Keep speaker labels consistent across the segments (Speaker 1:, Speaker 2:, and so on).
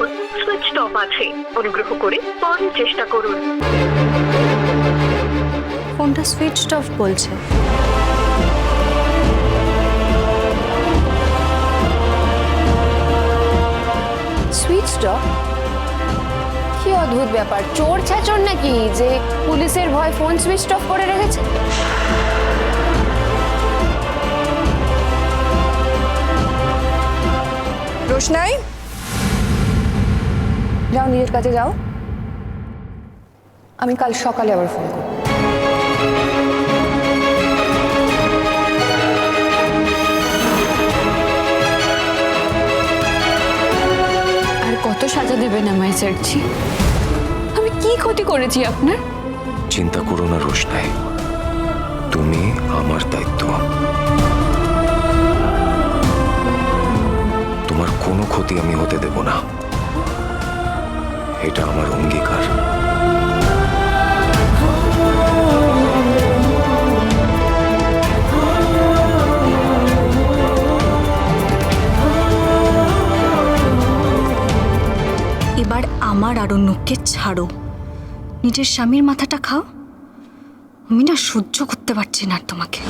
Speaker 1: আছে। অনুগ্রহ করে পরে চেষ্টা করুন।
Speaker 2: ফোনটা সুইচ অফ বলছে।
Speaker 3: সুইচ অফ কি অদ্ভুত ব্যাপার। চোর ছাচর নাকি যে পুলিশের ভয় ফোন সুইচ অফ করে রেখেছে?
Speaker 4: রোশনাই? যাও নিজের কাছে যাও। আমি কাল সকালে আবার ফোন করব।
Speaker 2: আর কত সাজা দেবেন আমায় স্যারজি? আমি কি ক্ষতি করেছি আপনার?
Speaker 5: চিন্তা করো না রোশনাই। তুমি আমার দায়িত্ব। তোমার কোনো ক্ষতি আমি হতে দেব না। এটা আমার অঙ্গীকার।
Speaker 6: এবার আমার আরণ্যককে ছাড়ো। নিজের স্বামীর মাথাটা খাও। আমি না সহ্য করতে পারছি না তোমাকে।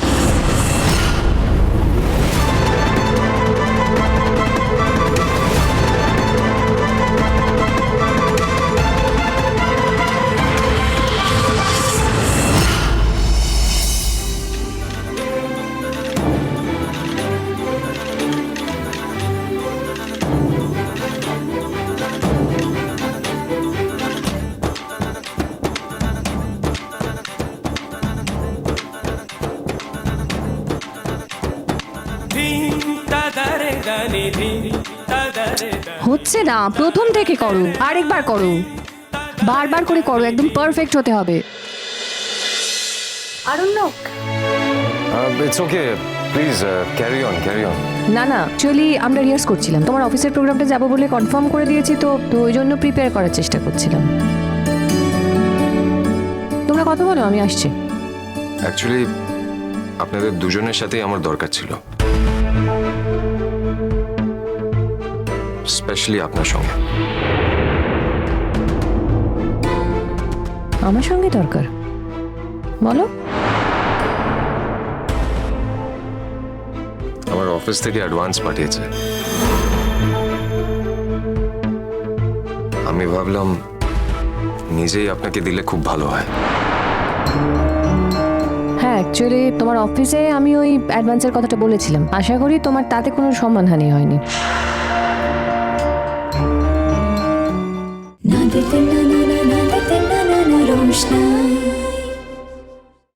Speaker 7: হচ্ছে না প্রথম থেকে করো আরেকবার করো। বারবার করে করো একদম পারফেক্ট হতে হবে।
Speaker 6: Aranyak.
Speaker 5: It's okay please carry on carry on
Speaker 7: না না অ্যাকচুয়ালি আমরা রিহার্স করছিলাম। তোমার অফিসের প্রোগ্রামটা যাব বলে কনফার্ম করে দিয়েছি তো তো ওই জন্য প্রিপেয়ার করার চেষ্টা করছিলাম। তোমরা কথা বলো আমি আসছি।
Speaker 5: অ্যাকচুয়ালি আপনাদের দুজনের সাথেই আমার দরকার ছিল। স্পেশালি আপনার সঙ্গে।
Speaker 7: আমার সঙ্গে দরকার। বলো।
Speaker 5: আমার অফিস থেকে অ্যাডভান্স পাঠিয়েছে। আমি ভাবলাম নিজেই আপনাকে দিলে খুব ভালো হয়।
Speaker 7: হ্যাঁ অ্যাকচুয়ালি তোমার অফিসে আমি ওই অ্যাডভান্সের কথাটা বলেছিলাম। আশা করি তোমার তাতে কোনো সম্মানহানি হয়নি।
Speaker 6: না